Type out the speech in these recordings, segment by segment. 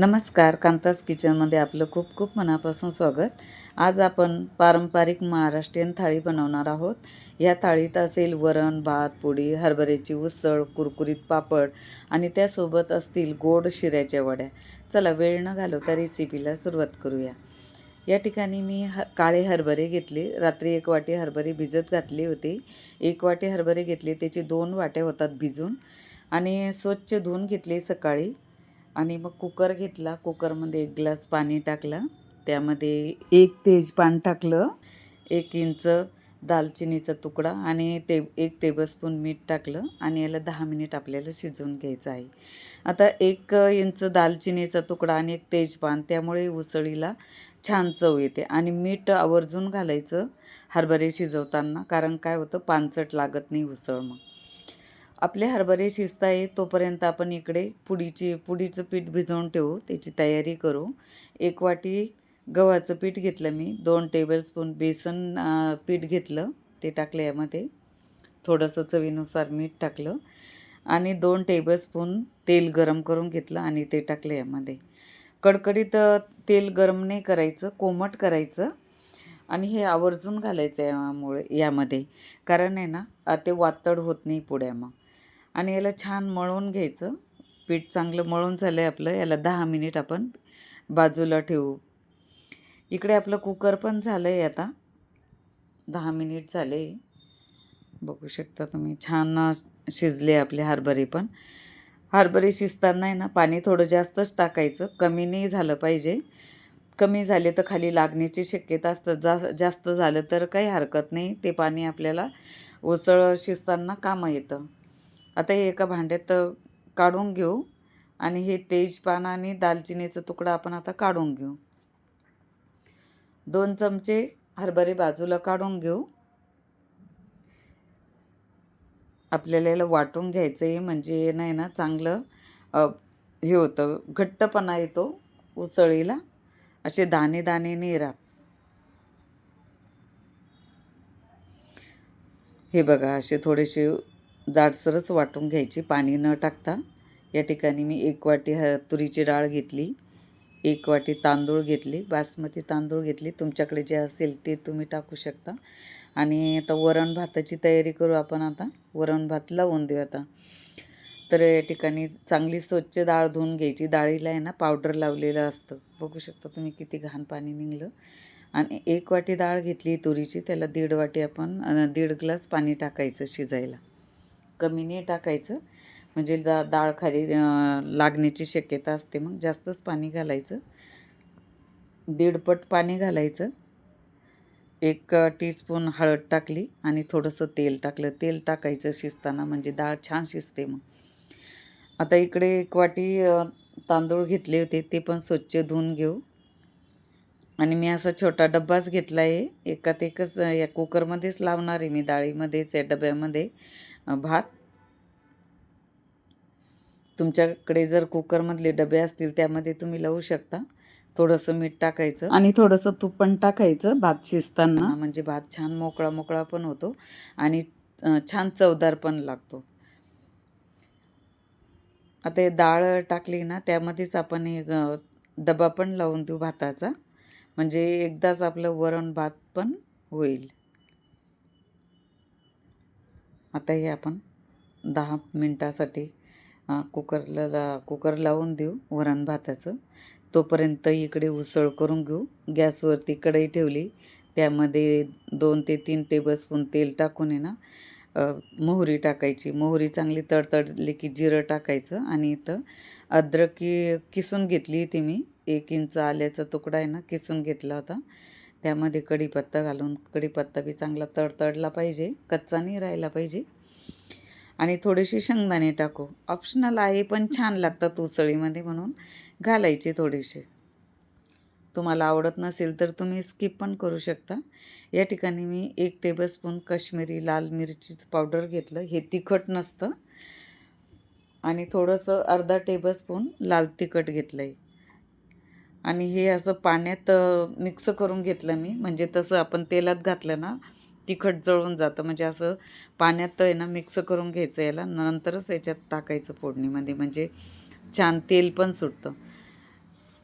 नमस्कार कांतास किचनमध्ये आपलं खूप खूप मनापासून स्वागत. आज आपण पारंपरिक महाराष्ट्रीयन थाळी बनवणार आहोत. या थाळीत असेल वरण भात पोळी हरभऱ्याची उसळ कुरकुरीत पापड आणि त्यासोबत असतील गोड शिऱ्याच्या वड्या. चला वेळ न घालवता रेसिपीला सुरुवात करूया. या ठिकाणी मी ह काळे हरभरे घेतले. रात्री एक वाटी हरभरे भिजत घातले होते. एक वाटी हरभरे घेतले. त्याचे दोन वाट्या होतात भिजून. आणि स्वच्छ धुवून घेतले सकाळी. आणि मग कुकर घेतला. कुकरमध्ये एक ग्लास पाणी टाकलं. त्यामध्ये एक तेजपान टाकलं. एक इंच दालचिनीचा तुकडा आणि ते एक टेबलस्पून मीठ टाकलं आणि याला दहा मिनिट आपल्याला शिजवून घ्यायचं आहे. आता एक इंच दालचिनीचा तुकडा आणि एक तेजपान त्यामुळे उसळीला छान चव येते. आणि मीठ आवर्जून घालायचं हरभरे शिजवताना कारण काय होतं? पानचट लागत नाही उसळ मग. आपले हरभरे शिजता आहे तोपर्यंत आपण इकडे पुडीची पुडीचं पीठ भिजवून ठेवू त्याची तयारी करू. एक वाटी गव्हाचं पीठ घेतलं मी दोन टेबलस्पून बेसन पीठ घेतलं ते टाकलं यामध्ये. थोडंसं चवीनुसार मीठ टाकलं आणि दोन टेबलस्पून तेल गरम करून घेतलं आणि ते टाकलं यामध्ये. कडकडीत तेल गरम नाही करायचं कोमट करायचं आणि हे आवर्जून घालायचं यामुळे यामध्ये. कारण आहे ना ते वातड होत नाही पुढ्या मग. आणि याला छान मळून घ्यायचं. पीठ चांगलं मळून झालं आहे आपलं. याला दहा मिनिट आपण बाजूला ठेवू. इकडे आपलं कुकर पण झालं आहे आता. दहा मिनिट झाले. बघू शकता तुम्ही छान शिजले आपले हरभरे पण. हरभरे शिजताना आहे ना पाणी थोडं जास्तच टाकायचं. कमी नाही झालं पाहिजे. कमी झाले तर खाली लागण्याची शक्यता असतं. जा जास्त झालं तर काही हरकत नाही. ते पाणी आपल्याला उसळ शिजताना कामं येतं. आता हे एका भांड्यात काढून घेऊ आणि हे तेजपान आणि दालचिनीचा तुकडा आपण आता काढून घेऊ. दोन चमचे हरभरे बाजूला काढून घेऊ. आपल्याला याला वाटून घ्यायचं आहे म्हणजे नाही ना चांगलं हे होतं घट्टपणा येतो उसळीला. असे दाणे दाणे नाही राहत हे बघा असे थोडेसे जाडसरच वाटून घ्यायची. पाणी न टाकता या ठिकाणी मी एक वाटी ह तुरीची डाळ घेतली. एक वाटी तांदूळ घेतली. बासमती तांदूळ घेतली. तुमच्याकडे जे असेल ते तुम्ही टाकू शकता. आणि आता वरण भाताची तयारी करू आपण आता. वरण भात लावून देऊ आता. तर या ठिकाणी चांगली स्वच्छ डाळ धुवून घ्यायची. डाळीला आहे ना पावडर लावलेलं असतं. बघू शकता तुम्ही किती घाण पाणी निघलं. आणि एक वाटी डाळ घेतली तुरीची. त्याला दीड वाटी आपण दीड ग्लास पाणी टाकायचं शिजायला. कमी नाही टाकायचं. म्हणजे दा डाळ खाली लागण्याची शक्यता असते. मग जास्तच पाणी घालायचं. दीडपट पाणी घालायचं. एक टीस्पून हळद टाकली आणि थोडंसं तेल टाकलं. तेल टाकायचं शिजताना म्हणजे डाळ छान शिजते मग. आता इकडे एक वाटी तांदूळ घेतले होते. ते पण स्वच्छ धुवून घेऊ. आणि मी असा छोटा डब्बाच घेतला आहे एकात एकच या कुकरमध्येच लावणार आहे मी. डाळीमध्येच या डब्यामध्ये. भात. तुमच्याकडे जर कुकरमधले डबे असतील त्यामध्ये तुम्ही लावू शकता. थोडंसं मीठ टाकायचं. आणि थोडंसं तूप पण टाकायचं भात शिजताना. म्हणजे भात छान मोकळा मोकळा पण होतो. आणि छान चवदार पण लागतो. आता हे डाळ टाकली ना त्यामध्येच आपण हे डबा पण लावून देऊ भाताचा. म्हणजे एकदाच आपलं वरण भात पण होईल. आता हे आपण दहा मिनटासाठी कुकरला कुकर लावून देऊ वरण भाताचं. तोपर्यंत इकडे उसळ करून घेऊ. गॅसवरती कढई ठेवली. त्यामध्ये दोन ते तीन टेबलस्पून तेल टाकून आहे ना मोहरी टाकायची. मोहरी चांगली तडतडली की जिरं टाकायचं आणि इथं अद्रकी किसून घेतली ती मी. एक इंच आल्याचा तुकडा आहे ना किसून घेतला होता. त्यामध्ये कढीपत्ता घालून कढीपत्ता बी चांगला तडतडला पाहिजे कच्चा नाही राहिला पाहिजे. आणि थोडेसे शेंगदाणे टाकू. ऑप्शनल आहे पण छान लागतात उसळीमध्ये म्हणून. घालायचे थोडेसे. तुम्हाला आवडत नसेल तर तुम्ही स्किप पण करू शकता. या ठिकाणी मी एक टेबलस्पून काश्मीरी लाल मिरचीचं पावडर घेतलं. हे तिखट नसतं. आणि थोडंसं अर्धा टेबलस्पून लाल तिखट घेतलं आहे आणि हे असं पाण्यात मिक्स करून घेतलं मी. म्हणजे तसं आपण तेलात घातलं ना तिखट जळून जातं. म्हणजे असं पाण्यात आहे ना मिक्स करून घ्यायचं याला. नंतरच याच्यात टाकायचं फोडणीमध्ये. म्हणजे छान तेल पण सुटतं.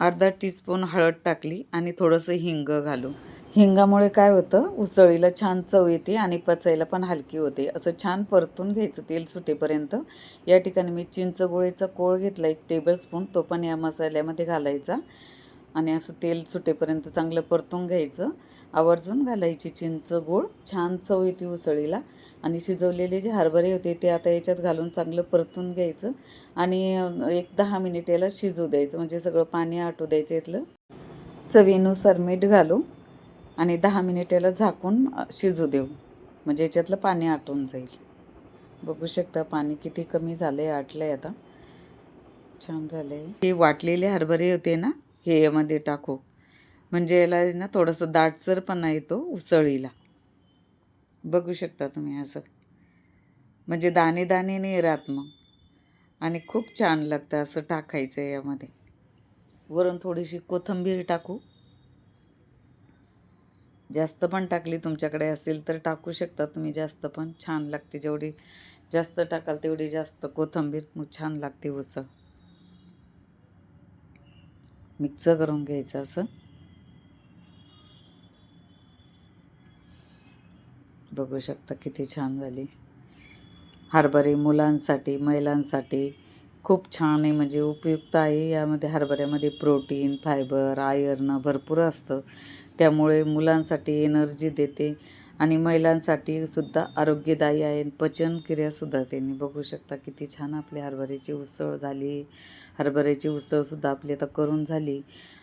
अर्धा टीस्पून हळद टाकली आणि थोडंसं हिंग घालू हिंगामुळे काय होतं उसळीला छान चव येते आणि पचायला पण हलकी होते. असं छान परतून घ्यायचं तेल सुटेपर्यंत. या ठिकाणी मी चिंचगोळीचा कोळ घेतला एक टेबलस्पून तो पण या मसाल्यामध्ये घालायचा. आणि असं तेल सुटेपर्यंत चांगलं परतून घ्यायचं. आवर्जून घालायची चिंच गोळ छान चव येते उसळीला. आणि शिजवलेले जे हरभरे होते ते आता याच्यात घालून चांगलं परतून घ्यायचं. आणि एक दहा मिनिट याला शिजू द्यायचं. म्हणजे सगळं पाणी आटू द्यायचं इथलं चवीनुसार मीठ घालू. आणि दहा मिनिट याला झाकून शिजू देऊ. म्हणजे याच्यातलं पाणी आटून जाईल. बघू शकता पाणी किती कमी झालं आहे आटलं आहे आता. छान झालं आहे हे वाटलेले हरभरे होते ना हे यामध्ये टाकू. म्हणजे याला ना थोडंसं दाटसरपणा येतो उसळीला. बघू शकता तुम्ही असं. म्हणजे दाणे दाणे नाही राहत मग. आणि खूप छान लागतं असं टाकायचं आहे यामध्ये. वरून थोडीशी कोथिंबीर टाकू. जास्त पण टाकली तुमच्याकडे असेल तर टाकू शकता तुम्ही जास्त पण. छान लागते जेवढी जास्त टाकाल तेवढी जास्त कोथिंबीर मग छान लागते उसळ. मिक्स करून घ्यायचं असं. बघू शकता किती छान झाली. हरभरे मुलांसाठी महिलांसाठी खूप छान आहे म्हणजे उपयुक्त आहे. यामध्ये हरभऱ्यामध्ये प्रोटीन फायबर आयर्न भरपूर असतं. त्यामुळे मुलांसाठी एनर्जी देते. आणि महिलांसाठी सुद्धा आरोग्यदायी आहे. पचनक्रिया सुधारते. आणि बघू शकता किती छान आपली हरभऱ्याची उसळ झाली. हरभऱ्याची उसळसुद्धा आपली आता करून झाली.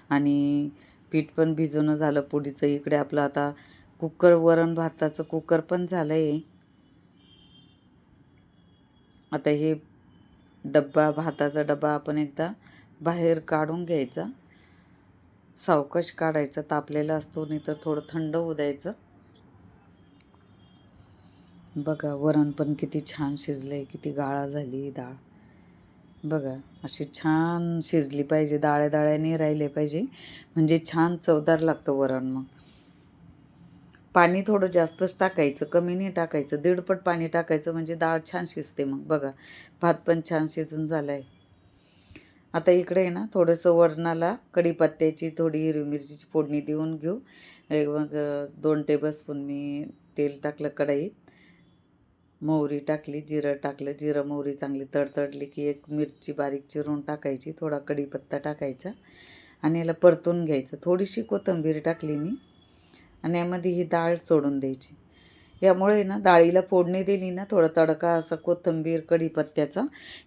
आणि पीठ पण भिजवणं झालं पुडीचं इकडे आपलं आता कुकर वरण भाताचं कुकर पण झालं आहे आता हे डब्बा भाताचा डब्बा आपण एकदा बाहेर काढून घ्यायचा. सावकाश काढायचा. तापलेला असतो नाही तर थोडं थंड होऊ द्यायचं. बघा वरण पण किती छान शिजलं आहे किती गाळा झाली डाळ. बघा अशी छान शिजली पाहिजे डाळ्या डाळ्याने राहिले पाहिजे. म्हणजे छान चवदार लागतं वरण मग. पाणी थोडं जास्तच टाकायचं कमी नाही टाकायचं दीडपट पाणी टाकायचं म्हणजे डाळ छान शिजते मग. बघा भात पण छान शिजून झाला आहे आता इकडे आहे ना थोडंसं वरणाला कढीपत्त्याची थोडी हिरवी मिरचीची फोडणी देऊन घेऊ. मग दोन टेबलस्पून मी तेल टाकलं कढईत. मोहरी टाकली जिरं टाकलं जिरं मोहरी चांगली तडतडली की एक मिरची बारीक चिरून टाकायची थोडा कढीपत्ता टाकायचा आणि याला परतून घ्यायचं. थोडीशी कोथिंबीर टाकली मी आणि यामध्ये ही डाळ सोडून द्यायची. यामुळे ना डाळीला फोडणी दिली ना थोडा तडका असा कोथिंबीर कढीपत्त्याचा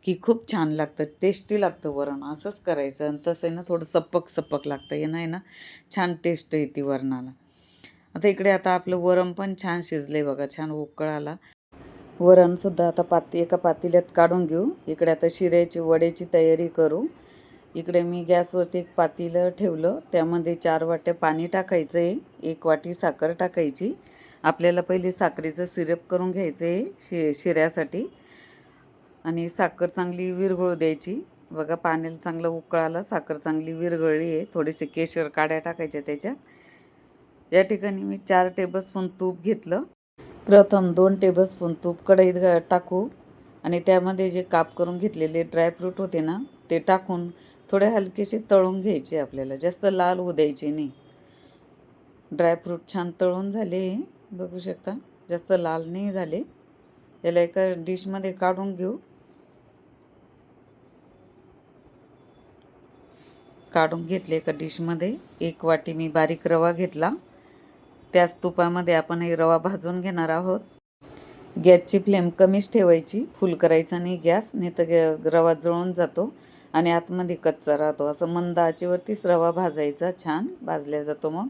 की खूप छान लागतं टेस्टी लागतं वरण. असंच करायचं आणि तसं आहे ना थोडं सपक सपक लागतं. हे आहे ना छान टेस्ट येते वरणाला. आता इकडे आता आपलं वरण पण छान शिजलं आहे बघा छान उकळ आला वरणसुद्धा आता पाती एका पातेल्यात काढून घेऊ. इकडे आता शिऱ्याची वड्याची तयारी करू. इकडे मी गॅसवरती एक पातेलं ठेवलं. त्यामध्ये चार वाट्या पाणी टाकायचं आहे एक वाटी साखर टाकायची. आपल्याला पहिले साखरेचं सिरप करून घ्यायचं आहे शि शिऱ्यासाठी. आणि साखर चांगली विरघळू द्यायची. बघा पाण्याला चांगलं उकळाला साखर चांगली विरघळली आहे. थोडेसे केशर काड्या टाकायच्या त्याच्यात. या ठिकाणी मी चार टेबलस्पून तूप घेतलं. प्रथम दोन टेबलस्पून तूप कढईत घा- टाकू आणि त्यामध्ये जे काप करून घेतलेले ड्रायफ्रूट होते ना ते टाकून थोडे हलकेसे तळून घ्यायचे आपल्याला. जास्त लाल होऊ द्यायचे नाही. ड्रायफ्रूट छान तळून झाले. बघू शकता जास्त लाल नाही झाले. याला एका डिशमध्ये काढून घेऊ. काढून घेतले एका डिशमध्ये एक वाटी मी बारीक रवा घेतला. त्याच तुपामध्ये आपण हे रवा भाजून घेणार आहोत. गॅसची फ्लेम कमीच ठेवायची फुल करायचा नाही गॅस नाही तर गॅ- रवा जळून जातो आणि आतमध्ये कच्चा राहतो. असं मंद आचेवरतीच रवा भाजायचा छान भाजल्या जातो मग.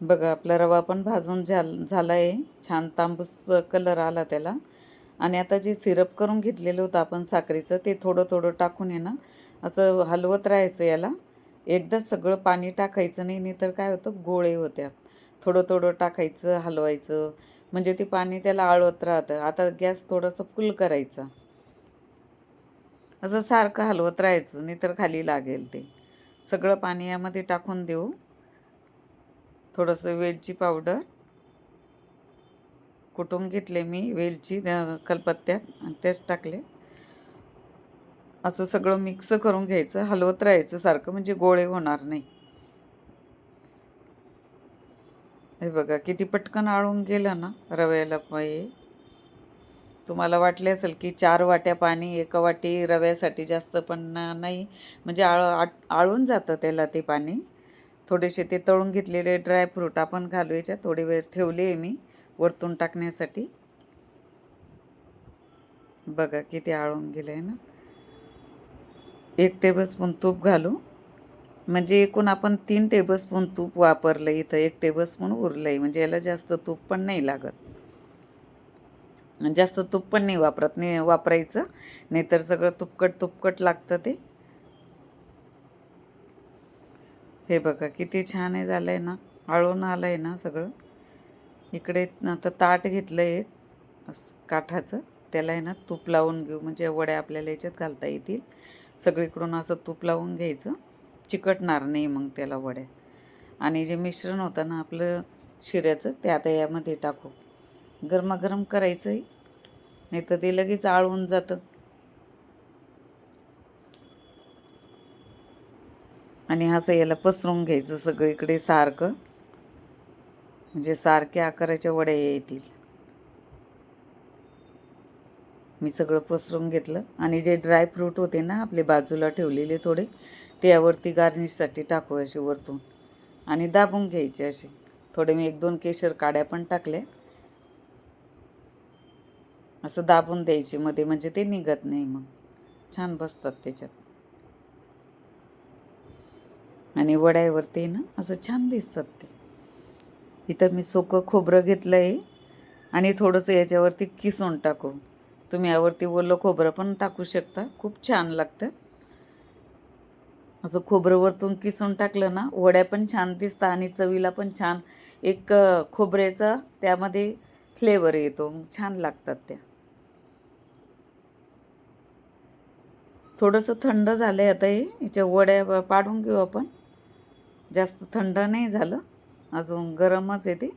बघा आपला रवा पण भाजून झाल झाला आहे छान तांबूस कलर आला त्याला. आणि आता जे सिरप करून घेतलेलं होतं आपण साखरेचं ते थोडं थोडं टाकून आहे ना असं हलवत राहायचं याला. एकदा सगळं पाणी टाकायचं नाही नाही तर काय होतं गोळे होत्या. थोडं थोडं टाकायचं हलवायचं. म्हणजे ते पाणी त्याला आळवत राहतं. आता गॅस थोडंसं फुल करायचा. असं सारखं हलवत राहायचं. नाही तर खाली लागेल ते. सगळं पाणी यामध्ये टाकून देऊ. थोडंसं वेलची पावडर. कुटून घेतले मी वेलची कलपत्त्यात आणि तेच टाकले. असं सगळं मिक्स करून घ्यायचं. हलवत राहायचं सारखं. म्हणजे गोळे होणार नाही. हे बघा किती पटकन आळून गेलं ना रव्याला पाहिजे तुम्हाला वाटले असेल की चार वाट्या पाणी एका वाटी रव्यासाठी जास्त पण नाही. म्हणजे आळ आट- आळून जातं त्याला ते पाणी. थोडेसे ते तळून घेतलेले ड्रायफ्रूट आपण घालू याच्यात. थोडी वेळ ठेवले आहे मी वरतून टाकण्यासाठी. बघा किती आळून गेलं आहे ना. एक टेबलस्पून तूप घालू. म्हणजे एकूण आपण तीन टेबलस्पून तूप वापरलं इथं एक टेबलस्पून उरलं आहे म्हणजे याला जास्त तूप पण नाही लागत. जास्त तूप पण नाही वापरत नाही वापरायचं. नाहीतर सगळं तुपकट तुपकट लागतं ते. हे बघा किती छान आहे झालं आहे ना. आळून आलं आहे ना सगळं. इकडे आता ताट घेतलं एक असं काठाचं. त्याला आहे ना तूप लावून घेऊ. म्हणजे वड्या आपल्याला याच्यात घालता येतील. सगळीकडून असं तूप लावून घ्यायचं. चिकटणार नाही मग त्याला वड्या आणि जे मिश्रण होतं ना आपलं शिऱ्याचं ते आता यामध्ये टाकू. गरमागरम करायचं आहे नाही तर ते लगेच आळून जातं. आणि असं याला पसरून घ्यायचं सगळीकडे सारखं. म्हणजे सारख्या आकाराच्या वड्या येतील. मी सगळं पसरून घेतलं. आणि जे ड्रायफ्रूट होते ना आपले बाजूला ठेवलेले थोडे ते यावरती गार्निशसाठी टाकू असे वरतून. आणि दाबून घ्यायचे असे थोडे मी एक दोन केशर काड्या पण टाकल्या असं दाबून द्यायचे मध्ये म्हणजे ते निघत नाही मग. छान बसतात त्याच्यात. आणि वड्यावरती ना असं छान दिसतात ते. इथं मी सोकं खोबरं घेतलं आहे आणि थोडंसं याच्यावरती किसून टाकू. तुम्ही यावरती ओलं खोबरं पण टाकू शकता. खूप छान लागतं. असं खोबरं वरतून किसून टाकलं ना वड्या पण छान दिसतात आणि चवीला पण छान एक अ, खोबऱ्याचा त्यामध्ये फ्लेवर येतो. छान लागतात त्या. थोडंसं थंड झालं आहे आता हे. याच्या वड्या पाडून घेऊ आपण. जास्त थंड नाही झालं. अजून गरमच आहे ते.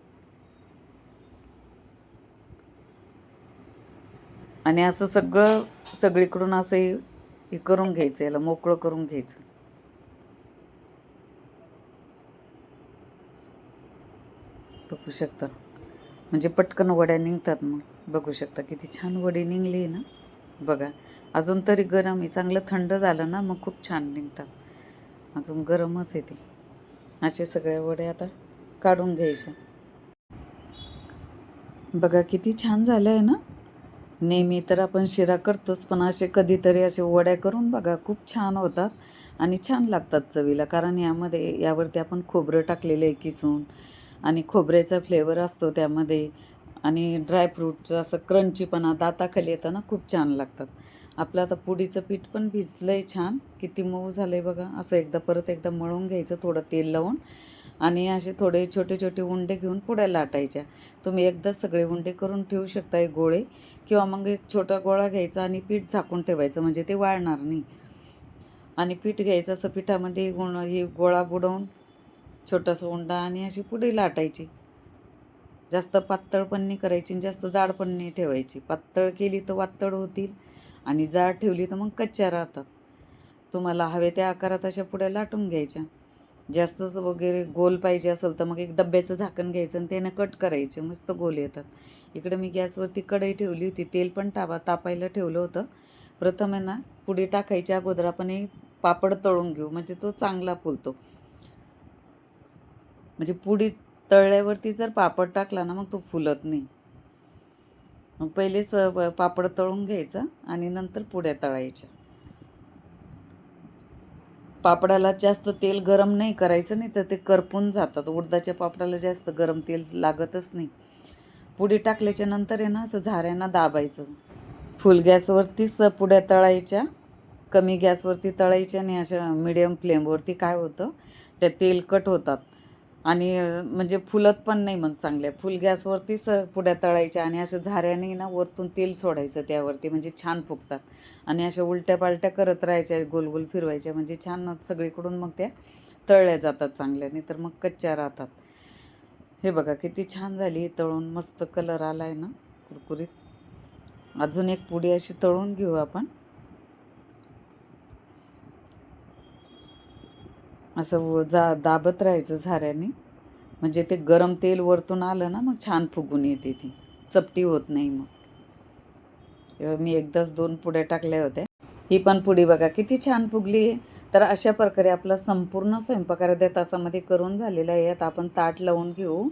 आणि असं सगळं सगळीकडून असं हे करून घ्यायचं याला मोकळं करून घ्यायचं. बघू शकता. म्हणजे पटकन वड्या निघतात मग. बघू शकता किती छान वडी निघली ना. बघा अजून तरी गरम आहे. चांगलं थंड झालं ना मग खूप छान निघतात. अजून गरमच आहे ते. असे सगळ्या वड्या आता काढून घ्यायच्या. बघा किती छान झालं आहे ना. नेहमी तर आपण शिरा करतोच पण असे कधीतरी असे वड्या करून बघा खूप छान होतात आणि छान लागतात चवीला. कारण यामध्ये यावरती आपण खोबरं टाकलेलं आहे किसून. आणि खोबऱ्याचा फ्लेवर असतो त्यामध्ये. आणि ड्रायफ्रूटचं असं क्रंचीपणा दाताखाली येताना खूप छान लागतात. आपलं आता पुडीचं पीठ पण भिजलं आहे छान. किती मऊ झालं आहे बघा. असं एकदा परत एकदा मळून घ्यायचं थोडं तेल लावून. आणि असे थोडे छोटे छोटे उंडे घेऊन पुड्या लाटायच्या. तुम्ही एकदा सगळे उंडे करून ठेवू शकता एक गोळे. किंवा मग एक छोटा गोळा घ्यायचा आणि पीठ झाकून ठेवायचं म्हणजे ते वाळणार नाही. आणि पीठ घ्यायचं असं पिठामध्ये गुण हे गोळा बुडवून छोटासा उंडा आणि अशी पुढे लाटायची. जास्त पातळ पण नाही करायची आणि जास्त जाड पण नाही ठेवायची. पातळ केली तर वातळ होतील आणि जाड ठेवली तर मग कच्च्या राहतात. तुम्हाला हवे त्या आकारात अशा पुढे लाटून घ्यायच्या. जास्तच वगैरे गोल पाहिजे असेल तर मग एक डब्याचं झाकण घ्यायचं आणि त्यानं कट करायचे. मस्त गोल येतात. इकडे मी गॅसवरती कढई ठेवली होती. तेल पण तापा तापायला ठेवलं होतं. प्रथम आहे ना पुढे टाकायच्या अगोदर आपण एक पापड तळून घेऊ. म्हणजे तो चांगला फुलतो. म्हणजे पुडी तळल्यावरती जर पापड टाकला ना मग तो फुलत नाही. मग पहिलेच पापड तळून घ्यायचं आणि नंतर पुड्या तळायच्या पापडाला जास्त तेल गरम नाही करायचं नाही तर ते करपून जातात. उडदाच्या पापडाला जास्त गरम तेल लागतच नाही. पुडी टाकल्याच्या नंतर आहे ना असं झाऱ्यांना दाबायचं. फुल गॅसवरतीच पुड्या तळायच्या कमी गॅसवरती तळायच्या आणि अशा मिडियम फ्लेमवरती काय होतं त्या तेलकट होतात. आणि म्हणजे फुलत पण नाही मग चांगल्या. फुल गॅसवरतीच अ, पुड्या तळायच्या आणि असं झाऱ्याने ना वरतून तेल सोडायचं त्यावरती म्हणजे छान फुगतात. आणि अशा उलट्या पालट्या करत राहायच्या गोल गोल फिरवायच्या म्हणजे छान सगळीकडून मग त्या तळल्या जातात चांगल्याने तर मग कच्च्या राहतात. हे बघा किती छान झाली तळून. मस्त कलर आला आहे ना कुरकुरीत. अजून एक पुडी अशी तळून घेऊ आपण. असं जा दाबत राहायचं झाऱ्याने. म्हणजे ते गरम तेल वरतून आलं ना मग छान फुगून येते ती. चपटी होत नाही मग. मी एकदाच दोन पुड्या टाकल्या होत्या. ही पण पुडी बघा किती छान फुगली आहे. तर अशा प्रकारे आपला संपूर्ण स्वयंपाक अर्ध्या तासामध्ये करून झालेला आहे. आता आपण ताट लावून घेऊ.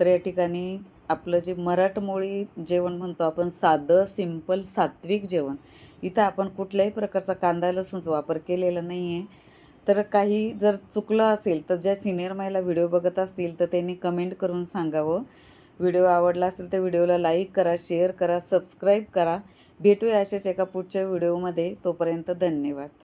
तर या ठिकाणी आपलं जे मराठमोळी जेवण म्हणतो आपण साधं सिंपल सात्विक जेवण. इथं आपण कुठल्याही प्रकारचा कांदा लसूणचा वापर केलेला नाही आहे तर काही जर चुकलं असेल तर ज्या सिनियर महिला व्हिडिओ बघत असतील तर त्यांनी कमेंट करून सांगावं. व्हिडिओ आवडला असेल तर व्हिडिओला लाईक करा शेअर करा सबस्क्राईब करा. भेटूया अशाच एका पुढच्या व्हिडिओमध्ये तोपर्यंत धन्यवाद.